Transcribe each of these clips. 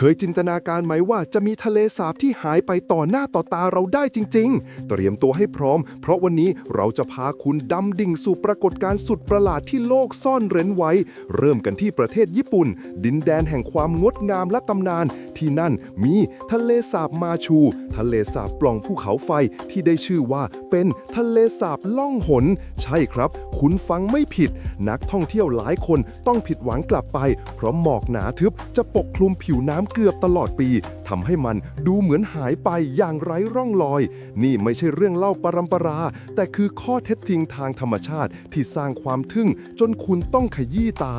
เคยจินตนาการไหมว่าจะมีทะเลสาบที่หายไปต่อหน้าต่อตาเราได้จริง ๆ เตรียมตัวให้พร้อม เพราะวันนี้เราจะพาคุณดำดิ่งสู่ปรากฏการณ์สุดประหลาดที่โลกซ่อนเร้นไว้ เริ่มกันที่ประเทศญี่ปุ่น ดินแดนแห่งความงดงามและตำนาน ที่นั่นมีทะเลสาบมาชู ทะเลสาบปล่องภูเขาไฟที่ได้ชื่อว่าเป็นทะเลสาบล่องหน ใช่ครับ คุณฟังไม่ผิด นักท่องเที่ยวหลายคนต้องผิดหวังกลับไป เพราะหมอกหนาทึบจะปกคลุมผิวน้ำเกือบตลอดปีทำให้มันดูเหมือนหายไปอย่างไร้ร่องรอย นี่ไม่ใช่เรื่องเล่าปรำปรา แต่คือข้อเท็จจริงทางธรรมชาติที่สร้างความทึ่งจนคุณต้องขยี้ตา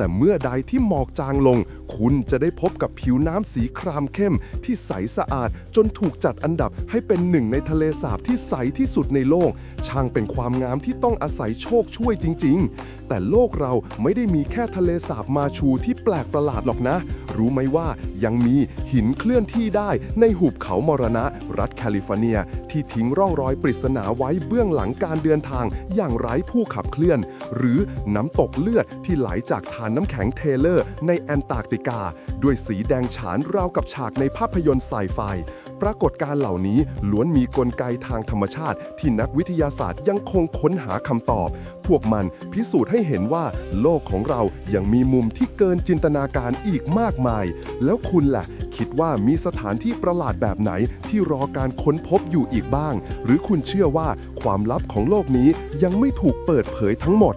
แต่เมื่อใดที่หมอกจางลง คุณจะได้พบกับผิวน้ำสีครามเข้ม ที่ใสสะอาดจนถูกจัดอันดับให้เป็นหนึ่งในทะเลสาบที่ใสที่สุดในโลก ช่างเป็นความงามที่ต้องอาศัยโชคช่วยจริง ๆ แต่โลกเราไม่ได้มีแค่ทะเลสาบมาชูที่แปลกประหลาดหรอกนะ รู้ไหมว่ายังมีหินเคลื่อนที่ได้ในหุบเขามรณะ รัฐแคลิฟอร์เนีย ที่ทิ้งร่องรอยปริศนาไว้เบื้องหลังการเดินทางอย่างไร้ผู้ขับเคลื่อน หรือน้ำตกเลือดที่ไหลจากฐานน้ำแข็งเทเลอร์ในแอนตาร์กติกา ด้วยสีแดงฉานราวกับฉากในภาพยนตร์ไซไฟ ปรากฏการเหล่านี้ล้วนมีกลไกทางธรรมชาติ ที่นักวิทยาศาสตร์ยังคงค้นหาคำตอบ พวกมันพิสูจน์ให้เห็นว่า โลกของเรายังมีมุมที่เกินจินตนาการอีกมากมาย แล้วคุณล่ะ คิดว่ามีสถานที่ประหลาดแบบไหนที่รอการค้นพบอยู่อีกบ้าง หรือคุณเชื่อว่าความลับของโลกนี้ยังไม่ถูกเปิดเผยทั้งหมด